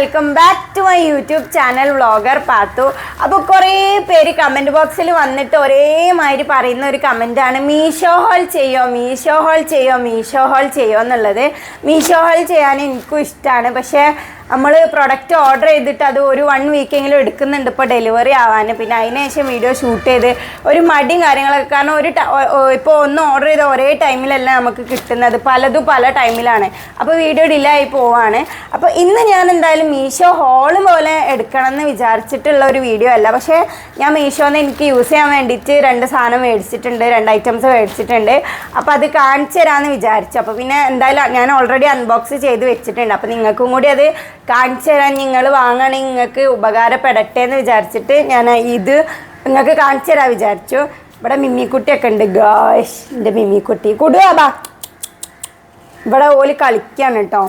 Welcome back to my YouTube channel vlogger Pathu അപ്പോൾ കുറേ പേര് കമന്റ് ബോക്സിൽ വന്നിട്ട് ഒരേമാതിരി പറയുന്ന ഒരു കമന്റാണ് മീഷോ ഹോൾ ചെയ്യോ മീഷോ ഹോൾ ചെയ്യോ മീഷോ ഹോൾ ചെയ്യോ എന്നുള്ളത്. മീഷോ ഹോൾ ചെയ്യാൻ എനിക്കും ഇഷ്ടമാണ് പക്ഷേ നമ്മൾ പ്രൊഡക്റ്റ് ഓർഡർ ചെയ്തിട്ട് അത് ഒരു വൺ വീക്കെങ്കിലും എടുക്കുന്നുണ്ട് ഇപ്പോൾ ഡെലിവറി ആവാൻ പിന്നെ അതിനുശേഷം വീഡിയോ ഷൂട്ട് ചെയ്ത് ഒരു മടിയും കാര്യങ്ങളൊക്കെ. കാരണം ഒരു ഇപ്പോൾ ഒന്ന് ഓർഡർ ചെയ്ത ഒരേ ടൈമിലല്ല നമുക്ക് കിട്ടുന്നത്. പലതും പല ടൈമിലാണ് അപ്പോൾ വീഡിയോ ഡിലേ ആയി പോവാണ്. അപ്പോൾ ഇന്ന് ഞാൻ എന്തായാലും മീഷോ ഹോൾ പോലെ എടുക്കണം എന്ന് വിചാരിച്ചിട്ടുള്ള ഒരു വീഡിയോ അല്ല. പക്ഷേ ഞാൻ മീഷോന്ന് എനിക്ക് യൂസ് ചെയ്യാൻ വേണ്ടിയിട്ട് രണ്ട് സാധനം മേടിച്ചിട്ടുണ്ട്. രണ്ട് ഐറ്റംസ് മേടിച്ചിട്ടുണ്ട്. അപ്പോൾ അത് കാണിച്ചു തരാമെന്ന് വിചാരിച്ചു. അപ്പോൾ പിന്നെ എന്തായാലും ഞാൻ ഓൾറെഡി അൺബോക്സ് ചെയ്ത് വെച്ചിട്ടുണ്ട്. അപ്പോൾ നിങ്ങൾക്കും കൂടി അത് കാണിച്ചു തരാൻ നിങ്ങൾ വാങ്ങണമെങ്കിൽ നിങ്ങൾക്ക് ഉപകാരപ്പെടട്ടെ എന്ന് വിചാരിച്ചിട്ട് ഞാൻ ഇത് നിങ്ങൾക്ക് കാണിച്ചു തരാൻ വിചാരിച്ചു. ഇവിടെ മിമ്മിക്കുട്ടിയൊക്കെ ഉണ്ട്. ഗാഷ് എന്റെ മിമ്മിക്കുട്ടി. കൊടുവാ ഇവിടെ ഓൽ കളിക്കാണ് കേട്ടോ.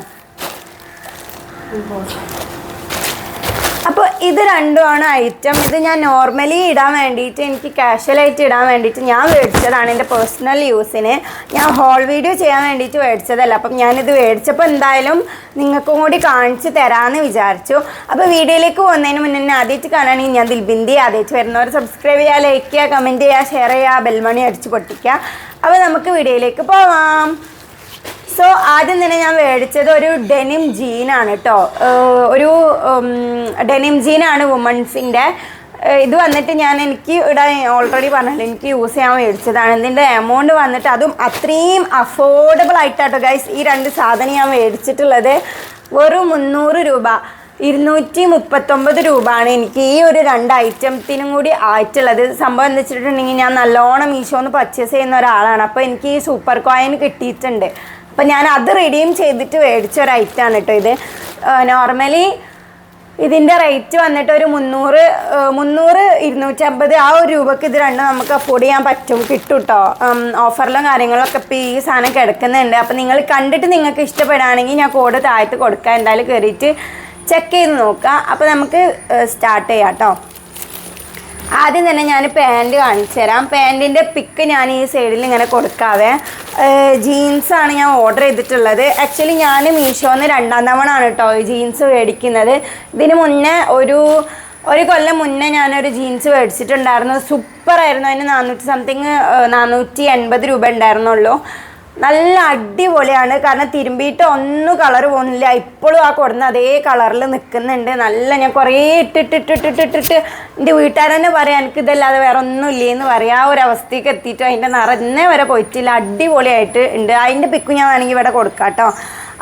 ഇത് രണ്ടുമാണ് ഐറ്റം ഇത് ഞാൻ നോർമലി ഇടാൻ വേണ്ടിയിട്ട് എനിക്ക് കാഷ്വലായിട്ട് ഇടാൻ വേണ്ടിയിട്ട് ഞാൻ മേടിച്ചതാണ് എന്റെ പേഴ്സണൽ യൂസിന് ഞാൻ ഹോൾ വീഡിയോ ചെയ്യാൻ വേണ്ടിയിട്ട് മേടിച്ചതല്ല അപ്പം ഞാനിത് മേടിച്ചപ്പോൾ എന്തായാലും നിങ്ങൾക്കും കൂടി കാണിച്ച് തരാമെന്ന് വിചാരിച്ചു. അപ്പോൾ വീഡിയോയിലേക്ക് പോകുന്നതിന് മുന്നേ എന്നെ ആദ്യമായിട്ട് കാണുകയാണെങ്കിൽ ഞാൻ ദിൽബിന്ദി ആദ്യമായിട്ട് വരുന്നവർ സബ്സ്ക്രൈബ് ചെയ്യുക ലൈക്ക് ചെയ്യുക കമന്റ് ചെയ്യുക ഷെയർ ചെയ്യുക ബെൽമണി അടിച്ച് പൊട്ടിക്കുക. അപ്പോൾ നമുക്ക് വീഡിയോയിലേക്ക് പോവാം. സോ ആദ്യം തന്നെ ഞാൻ മേടിച്ചത് ഒരു ഡെനിം ജീനാണ് കേട്ടോ ഒരു ഡെനിം ജീനാണ് വുമൺസിന്റെ ഇത് വന്നിട്ട് ഞാൻ എനിക്ക് ഇവിടെ ഓൾറെഡി പറഞ്ഞിട്ട് എനിക്ക് യൂസ് ചെയ്യാൻ മേടിച്ചതാണ്. ഇതിന്റെ എമൗണ്ട് വന്നിട്ട് അതും അത്രയും അഫോർഡബിൾ ആയിട്ടാട്ടോ ഗൈസ് ഈ രണ്ട് സാധനം ഞാൻ മേടിച്ചിട്ടുള്ളത്. വെറും മുന്നൂറ് രൂപ. ഇരുന്നൂറ്റി മുപ്പത്തൊമ്പത് രൂപയാണ് എനിക്ക് ഈ ഒരു രണ്ട് ഐറ്റത്തിനും കൂടി ആയിട്ടുള്ളത്. സംഭവം എന്ന് വെച്ചിട്ടുണ്ടെങ്കിൽ ഞാൻ നല്ലോണം മീഷോന്ന് പർച്ചേസ് ചെയ്യുന്ന ഒരാളാണ്. അപ്പോൾ എനിക്ക് ഈ സൂപ്പർ കോയിൻ കിട്ടിയിട്ടുണ്ട്. അപ്പം ഞാൻ അത് റിഡീം ചെയ്തിട്ട് മേടിച്ച ഒരു ഐറ്റമാണ് കേട്ടോ ഇത്. നോർമലി ഇതിന്റെ റേറ്റ് വന്നിട്ട് ഒരു മുന്നൂറ് മുന്നൂറ് ഇരുന്നൂറ്റമ്പത് ആ ഒരു രൂപക്ക് ഇത് രണ്ടും നമുക്ക് അഫോർഡ് ചെയ്യാൻ പറ്റും കിട്ടും കേട്ടോ ഓഫറിലും കാര്യങ്ങളൊക്കെ ഇപ്പോൾ ഈ സാധനം കിടക്കുന്നുണ്ട്. അപ്പോൾ നിങ്ങൾ കണ്ടിട്ട് നിങ്ങൾക്ക് ഇഷ്ടപ്പെടുകയാണെങ്കിൽ ഞാൻ കോഡ് താഴത്ത് കൊടുക്കാം. എന്തായാലും കയറിയിട്ട് ചെക്ക് ചെയ്ത് നോക്കുക അപ്പോൾ നമുക്ക് സ്റ്റാർട്ട് ചെയ്യാം കേട്ടോ ആദ്യം തന്നെ ഞാൻ പാന്റ് കാണിച്ചു തരാം. പാന്റിന്റെ പിക്ക് ഞാൻ ഈ സൈഡിൽ ഇങ്ങനെ കൊടുക്കാവേ. ജീൻസാണ് ഞാൻ ഓർഡർ ചെയ്തിട്ടുള്ളത്. ആക്ച്വലി ഞാൻ മീഷോന്ന് രണ്ടാം തവണയാണ് കേട്ടോ ഈ ജീൻസ് മേടിക്കുന്നത്. ഇതിന് മുന്നേ ഒരു ഒരു കൊല്ലം മുന്നേ ഞാനൊരു ജീൻസ് മേടിച്ചിട്ടുണ്ടായിരുന്നു. സൂപ്പറായിരുന്നു അതിന് നാനൂറ്റി സംതിങ് നാനൂറ്റി എൺപത് രൂപ ഉണ്ടായിരുന്നുള്ളൂ. നല്ല അടിപൊളിയാണ്. കാരണം തിരുമ്പിയിട്ട് ഒന്നും കളർ പോകുന്നില്ല ഇപ്പോഴും ആ കൊടുന്ന അതേ കളറിൽ നിൽക്കുന്നുണ്ട് നല്ല ഞാൻ കുറേ ഇട്ടിട്ടിട്ടിട്ടിട്ടിട്ട് എന്റെ വീട്ടുകാർ തന്നെ പറയാം എനിക്ക് ഇതല്ലാതെ വേറെ ഒന്നും ഇല്ലേന്ന് പറയാം. ആ ഒരു അവസ്ഥയ്ക്ക് എത്തിയിട്ട് അതിന്റെ നിറഞ്ഞേ വരെ പോയിട്ടില്ല. അടിപൊളിയായിട്ട് ഉണ്ട്. അതിന്റെ പിക്ക് ഞാൻ വേണമെങ്കിൽ ഇവിടെ കൊടുക്കാം കേട്ടോ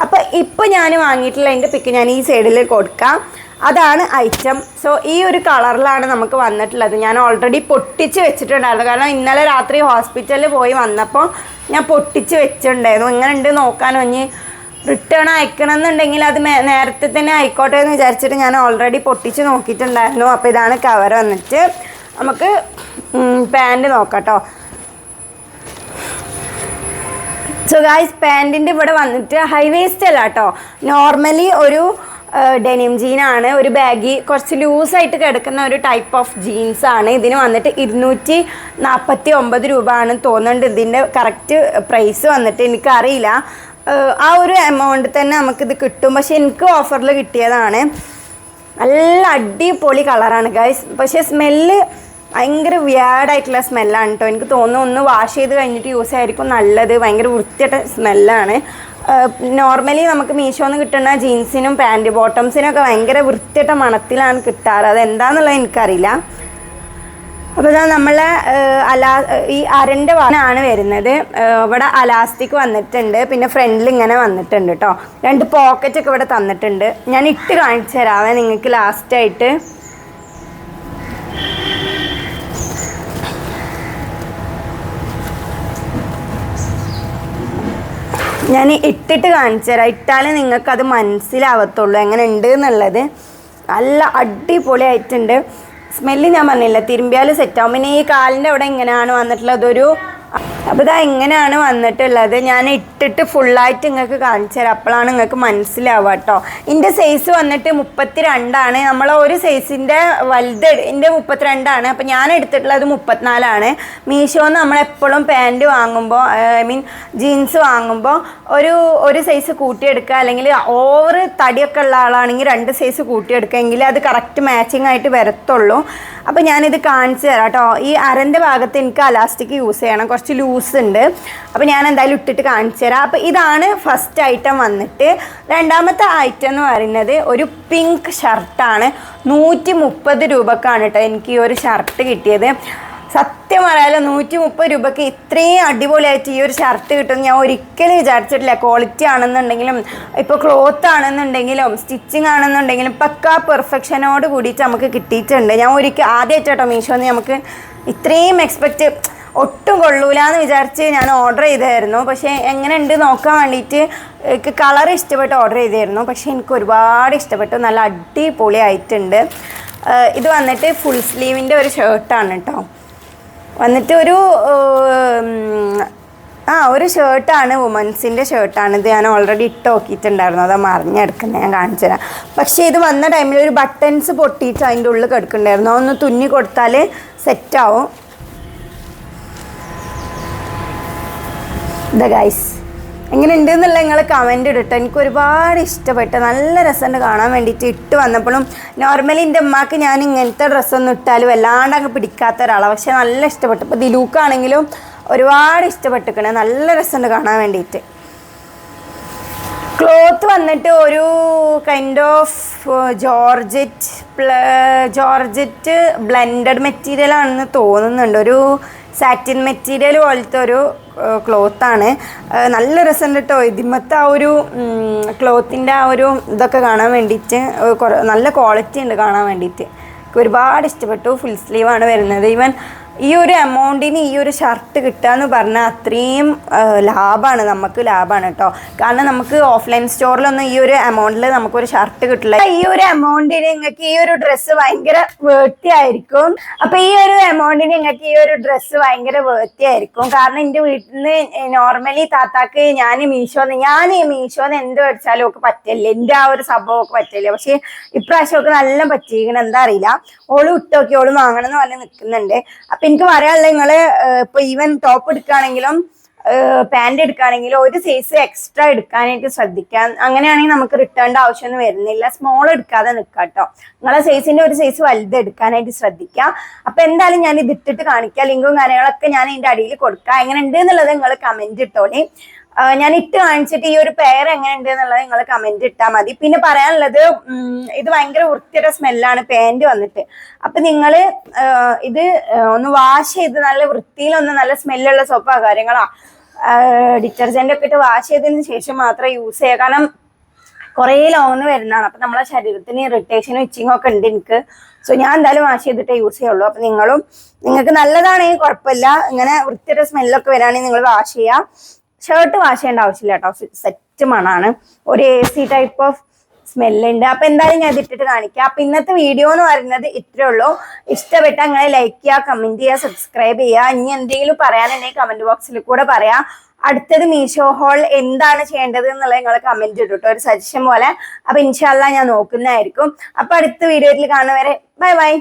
അപ്പോൾ ഇപ്പോൾ ഞാൻ വാങ്ങിയിട്ടുള്ള അതിന്റെ പിക്ക് ഞാൻ ഈ സൈഡിൽ കൊടുക്കാം. അതാണ് ഐറ്റം സോ ഈ ഒരു കളറിലാണ് നമുക്ക് വന്നിട്ടുള്ളത്. ഞാൻ ഓൾറെഡി പൊട്ടിച്ച് വെച്ചിട്ടുണ്ടായിരുന്നു. കാരണം ഇന്നലെ രാത്രി ഹോസ്പിറ്റലിൽ പോയി വന്നപ്പോൾ ഞാൻ പൊട്ടിച്ച് വെച്ചിട്ടുണ്ടായിരുന്നു. ഇങ്ങനെ ഉണ്ട് നോക്കാനോ? ഇനി റിട്ടേൺ അയക്കണം എന്നുണ്ടെങ്കിൽ അത് നേരത്തെ തന്നെ ആയിക്കോട്ടെ എന്ന് വിചാരിച്ചിട്ട് ഞാൻ ഓൾറെഡി പൊട്ടിച്ച് നോക്കിയിട്ടുണ്ടായിരുന്നു. അപ്പോൾ ഇതാണ് കവർ വന്നിട്ട്. നമുക്ക് പാന്റ് നോക്കാം സോ ഗായ്സ് പാന്റിന്റെ ഇവിടെ വന്നിട്ട് ഹൈ വേസ്റ്റ് അല്ല കേട്ടോ നോർമലി ഒരു ഡെനിം ജീനാണ് ഒരു ബാഗി കുറച്ച് ലൂസായിട്ട് കിടക്കുന്ന ഒരു ടൈപ്പ് ഓഫ് ജീൻസ് ആണ്. ഇതിന് വന്നിട്ട് ഇരുന്നൂറ്റി നാൽപ്പത്തി ഒമ്പത് രൂപ ആണ് തോന്നുന്നുണ്ട്. ഇതിന്റെ കറക്റ്റ് പ്രൈസ് വന്നിട്ട് എനിക്കറിയില്ല. ആ ഒരു എമൗണ്ട് തന്നെ നമുക്കിത് കിട്ടും. പക്ഷെ എനിക്ക് ഓഫറിൽ കിട്ടിയതാണ്. നല്ല അടിപൊളി കളറാണ് ഗൈസ് പക്ഷേ സ്മെല്ല് ഭയങ്കര വിയാഡായിട്ടുള്ള സ്മെല്ലാണ് കേട്ടോ എനിക്ക് തോന്നുന്നു ഒന്ന് വാഷ് ചെയ്ത് കഴിഞ്ഞിട്ട് യൂസ് ആയിരിക്കും നല്ലത്. ഭയങ്കര വൃത്തിയായിട്ട് സ്മെല്ലാണ് നോർമലി നമുക്ക് മീഷോന്ന് കിട്ടുന്ന ജീൻസിനും പാന്റ് ബോട്ടംസിനും ഒക്കെ ഭയങ്കര വൃത്തിയിട്ട മണത്തിലാണ് കിട്ടാറ്. അതെന്താന്നുള്ളത് എനിക്കറിയില്ല. അപ്പോൾ ഇതാ നമ്മളെ അലാ ഈ അരന്റെ വാനാണ് വരുന്നത്. ഇവിടെ അലാസ്റ്റിക് വന്നിട്ടുണ്ട്. പിന്നെ ഫ്രണ്ടിൽ ഇങ്ങനെ വന്നിട്ടുണ്ട് കേട്ടോ രണ്ട് പോക്കറ്റൊക്കെ ഇവിടെ തന്നിട്ടുണ്ട്. ഞാൻ ഇട്ട് കാണിച്ചു തരാവേ നിങ്ങൾക്ക് ലാസ്റ്റായിട്ട് ഞാൻ ഇട്ടിട്ട് കാണിച്ചു തരാം. ഇട്ടാലേ നിങ്ങൾക്ക് അത് മനസ്സിലാവത്തുള്ളൂ എങ്ങനെ ഉണ്ട് എന്നുള്ളത് നല്ല അടിപൊളിയായിട്ടുണ്ട്. സ്മെല്ല് ഞാൻ പറഞ്ഞില്ല തിരുമ്പിയാൽ സെറ്റാവും പിന്നെ ഈ കാലിന്റെ അവിടെ എങ്ങനെയാണ് വന്നിട്ടുള്ളത്. ഒരു അപ്പോൾ ഇതാ ഇങ്ങനെയാണ് വന്നിട്ടുള്ളത്. ഞാൻ ഇട്ടിട്ട് ഫുള്ളായിട്ട് നിങ്ങൾക്ക് കാണിച്ചു തരാം. അപ്പോഴാണ് നിങ്ങൾക്ക് മനസ്സിലാവുക കേട്ടോ ഇതിന്റെ സൈസ് വന്നിട്ട് മുപ്പത്തി രണ്ടാണ് നമ്മൾ ഒരു സൈസിന്റെ വലുത് എന്റെ മുപ്പത്തിരണ്ടാണ്. അപ്പോൾ ഞാൻ എടുത്തിട്ടുള്ളത് മുപ്പത്തിനാലാണ്. മീഷോന്ന് നമ്മൾ എപ്പോഴും പാന്റ് വാങ്ങുമ്പോൾ ഐ മീൻ ജീൻസ് വാങ്ങുമ്പോൾ ഒരു ഒരു സൈസ് കൂട്ടിയെടുക്കുക അല്ലെങ്കിൽ ഓവർ തടിയൊക്കെ ഉള്ള ആളാണെങ്കിൽ രണ്ട് സൈസ് കൂട്ടിയെടുക്കുക എങ്കിൽ അത് കറക്റ്റ് മാച്ചിങ് ആയിട്ട് വരത്തുള്ളൂ. അപ്പോൾ ഞാനിത് കാണിച്ചു തരാം കേട്ടോ. ഈ അരന്റെ ഭാഗത്ത് എനിക്ക് അലാസ്റ്റിക് യൂസ് ചെയ്യണം. കുറച്ച് ലൂസ് ഉണ്ട്. അപ്പോൾ ഞാൻ എന്തായാലും ഇട്ടിട്ട് കാണിച്ചു തരാം. അപ്പോൾ ഇതാണ് ഫസ്റ്റ് ഐറ്റം വന്നിട്ട്. രണ്ടാമത്തെ ഐറ്റം എന്ന് പറയുന്നത് ഒരു പിങ്ക് ഷർട്ടാണ് നൂറ്റി മുപ്പത് രൂപക്കാണ് കേട്ടോ എനിക്ക് ഈ ഒരു ഷർട്ട് കിട്ടിയത്. സത്യം പറയാലോ നൂറ്റി മുപ്പത് രൂപയ്ക്ക് ഇത്രയും അടിപൊളിയായിട്ട് ഈ ഒരു ഷർട്ട് കിട്ടും ഞാൻ ഒരിക്കലും വിചാരിച്ചിട്ടില്ല. ക്വാളിറ്റി ആണെന്നുണ്ടെങ്കിലും ഇപ്പൊ ക്ലോത്ത് ആണെന്നുണ്ടെങ്കിലും സ്റ്റിച്ചിങ് ആണെന്നുണ്ടെങ്കിലും പക്കാ പെർഫെക്ഷനോട് കൂടിയിട്ട് നമുക്ക് കിട്ടിയിട്ടുണ്ട്. ഞാൻ ഒരിക്കൽ ആദ്യമായിട്ട് കേട്ടോ മീഷോന്ന് നമുക്ക് ഇത്രയും എക്സ്പെക്റ്റ് ഒട്ടും കൊള്ളൂല എന്ന് വിചാരിച്ച് ഞാൻ ഓർഡർ ചെയ്തായിരുന്നു. പക്ഷേ എങ്ങനെ ഉണ്ട് നോക്കാൻ വേണ്ടിയിട്ട് എനിക്ക് കളർ ഇഷ്ടപ്പെട്ട് ഓർഡർ ചെയ്തായിരുന്നു. പക്ഷേ എനിക്ക് ഒരുപാട് ഇഷ്ടപ്പെട്ടു. നല്ല അടിപൊളി ആയിട്ടുണ്ട് ഇത് വന്നിട്ട് ഫുൾ സ്ലീവിന്റെ ഒരു ഷർട്ടാണ് കേട്ടോ വന്നിട്ട് ഒരു ആ ഒരു ഷേർട്ടാണ് വുമൻസിന്റെ ഷേർട്ടാണ് ഇത് ഞാൻ ഓൾറെഡി ഇട്ട് നോക്കിയിട്ടുണ്ടായിരുന്നു അതാ മറിഞ്ഞെടുക്കുന്നത് ഞാൻ കാണിച്ചു തരാം. പക്ഷേ ഇത് വന്ന ടൈമിൽ ഒരു ബട്ടൺസ് പൊട്ടിയിട്ട് അതിന്റെ ഉള്ളിൽ കിടക്കുന്നുണ്ടായിരുന്നു. അതൊന്ന് തുന്നി കൊടുത്താൽ സെറ്റാവും ദ ഗൈസ് എങ്ങനെ ഉണ്ട് എന്നുള്ള നിങ്ങൾ കമന്റ് ഇടട്ടെ. എനിക്ക് ഒരുപാട് ഇഷ്ടപ്പെട്ട് നല്ല രസമുണ്ട് കാണാൻ വേണ്ടിയിട്ട്. ഇട്ട് വന്നപ്പോഴും നോർമലി എന്റെ ഉമ്മാക്ക് ഞാൻ ഇങ്ങനത്തെ ഡ്രസ്സൊന്നും ഇട്ടാലും വല്ലാണ്ട് അങ്ങ് പിടിക്കാത്ത ഒരാളാണ് പക്ഷേ നല്ല ഇഷ്ടപ്പെട്ടു. ഇപ്പോൾ ദിലൂക്കാണെങ്കിലും ഒരുപാട് ഇഷ്ടപ്പെട്ടിരിക്കണേ നല്ല രസമുണ്ട് കാണാൻ വേണ്ടിയിട്ട്. ക്ലോത്ത് വന്നിട്ട് ഒരു kind of georgette georgette blended material ആണെന്ന് തോന്നുന്നുണ്ട്. ഒരു സാറ്റിൻ മെറ്റീരിയൽ പോലത്തെ ഒരു ക്ലോത്താണ് നല്ല രസമുണ്ട് കേട്ടോ ഇതിമത്തെ ആ ഒരു ക്ലോത്തിന്റെ ആ ഒരു ഇതൊക്കെ കാണാൻ വേണ്ടിയിട്ട് നല്ല ക്വാളിറ്റി ഉണ്ട് കാണാൻ വേണ്ടിയിട്ട്. ഒരുപാട് ഇഷ്ടപ്പെട്ടു. ഫുൾ സ്ലീവാണ് വരുന്നത്. ഈവൻ ഈ ഒരു എമൗണ്ടിന് ഈ ഒരു ഷർട്ട് കിട്ടുക എന്ന് പറഞ്ഞാൽ അത്രയും ലാഭമാണ് നമുക്ക് ലാഭമാണ് കേട്ടോ കാരണം നമുക്ക് ഓഫ്ലൈൻ സ്റ്റോറിലൊന്നും ഈ ഒരു എമൗണ്ടിൽ നമുക്കൊരു ഷർട്ട് കിട്ടില്ല. ഈ ഒരു എമൗണ്ടിന് നിങ്ങൾക്ക് ഈ ഒരു ഡ്രസ്സ് ഭയങ്കര വേർത്തി ആയിരിക്കും. അപ്പൊ ഈ ഒരു എമൗണ്ടിന് നിങ്ങൾക്ക് ഈ ഒരു ഡ്രസ്സ് ഭയങ്കര വേർത്തി ആയിരിക്കും. കാരണം എന്റെ വീട്ടിൽ നിന്ന് നോർമലി താത്താക്ക് ഞാൻ മീഷോന്ന് ഞാൻ മീഷോന്ന് എന്ത് മേടിച്ചാലും ഒക്കെ പറ്റില്ല എന്റെ ആ ഒരു സംഭവം ഒക്കെ പറ്റില്ല പക്ഷെ ഇപ്രാവശ്യം ഒക്കെ നല്ല പറ്റിയിരിക്കണം. എന്താ അറിയില്ല. ഓൾ വിട്ടോക്കി ഓൾ വാങ്ങണം എന്ന് പറഞ്ഞ് നിൽക്കുന്നുണ്ട് അപ്പൊ എനിക്ക് പറയാനുള്ള നിങ്ങൾ ഇപ്പൊ ഈവൻ ടോപ്പ് എടുക്കുകയാണെങ്കിലും പാന്റ് എടുക്കുകയാണെങ്കിലും ഒരു സൈസ് എക്സ്ട്രാ എടുക്കാനായിട്ട് ശ്രദ്ധിക്കാം. അങ്ങനെയാണെങ്കിൽ നമുക്ക് റിട്ടേണിന്റെ ആവശ്യമൊന്നും വരുന്നില്ല. സ്മോൾ എടുക്കാതെ നിൽക്കാം കേട്ടോ നിങ്ങളെ സൈസിന്റെ ഒരു സൈസ് വലുത് എടുക്കാനായിട്ട് ശ്രദ്ധിക്കാം. അപ്പൊ എന്തായാലും ഞാൻ ഇത് ഇട്ടിട്ട് കാണിക്കാം. ലിങ്കും കാര്യങ്ങളൊക്കെ ഞാൻ ഇതിന്റെ അടിയിൽ കൊടുക്കാം. എങ്ങനെ ഉണ്ട് എന്നുള്ളത് നിങ്ങൾ കമന്റ് ഇട്ടോളി. ഞാൻ ഇട്ട് കാണിച്ചിട്ട് ഈ ഒരു പെയർ എങ്ങനെ ഉണ്ട് എന്നുള്ളത് നിങ്ങൾ കമന്റ് ഇട്ടാൽ മതി. പിന്നെ പറയാനുള്ളത് ഇത് ഭയങ്കര വൃത്തിയുടെ സ്മെല്ലാണ് പാന്റ് വന്നിട്ട്. അപ്പൊ നിങ്ങൾ ഇത് ഒന്ന് വാഷ് ചെയ്ത് നല്ല വൃത്തിയിലൊന്ന് നല്ല സ്മെല്ലുള്ള സോപ്പോ കാര്യങ്ങളാ. ഡിറ്റർജന്റ് ഒക്കെ ഇട്ട് വാഷ് ചെയ്തതിന് ശേഷം മാത്രമേ യൂസ് ചെയ്യുക. കാരണം കുറേ ലോങ്ങ് വരുന്നതാണ്. അപ്പൊ നമ്മളെ ശരീരത്തിന് ഇറിറ്റേഷനും ഇച്ചിങ്ങും ഒക്കെ ഉണ്ട് എനിക്ക്. സോ ഞാൻ എന്തായാലും വാഷ് ചെയ്തിട്ടേ യൂസ് ചെയ്യുള്ളൂ. അപ്പൊ നിങ്ങളും നിങ്ങൾക്ക് നല്ലതാണെങ്കിൽ കുഴപ്പമില്ല. ഇങ്ങനെ വൃത്തിയുടെ സ്മെല്ലൊക്കെ വരാണെങ്കിൽ നിങ്ങൾ വാഷ് ചെയ്യാം. ഷർട്ട് വാഷ് ചെയ്യേണ്ട ആവശ്യമില്ല കേട്ടോ. സെറ്റ് മണാണ്. ഒരു എ സി ടൈപ്പ് ഓഫ് സ്മെല്ലുണ്ട് അപ്പൊ എന്തായാലും ഞാൻ ഇതിട്ടിട്ട് കാണിക്കാം. അപ്പൊ ഇന്നത്തെ വീഡിയോ എന്ന് പറയുന്നത് ഇത്രേ ഉള്ളൂ. ഇഷ്ടപ്പെട്ട അങ്ങനെ ലൈക്ക് ചെയ്യുക കമന്റ് ചെയ്യുക സബ്സ്ക്രൈബ് ചെയ്യുക ഇനി എന്തെങ്കിലും പറയാനുണ്ടെങ്കിൽ കമന്റ് ബോക്സിൽ കൂടെ പറയാം. അടുത്തത് മീഷോ ഹോൾ എന്താണ് ചെയ്യേണ്ടത് എന്നുള്ളത് നിങ്ങൾ കമന്റ് ഇട്ടു ഒരു സജഷൻ പോലെ. അപ്പൊ ഇൻഷാല്ല ഞാൻ നോക്കുന്നതായിരിക്കും. അപ്പൊ അടുത്ത വീഡിയോയിൽ കാണുന്നവരെ ബൈ ബൈ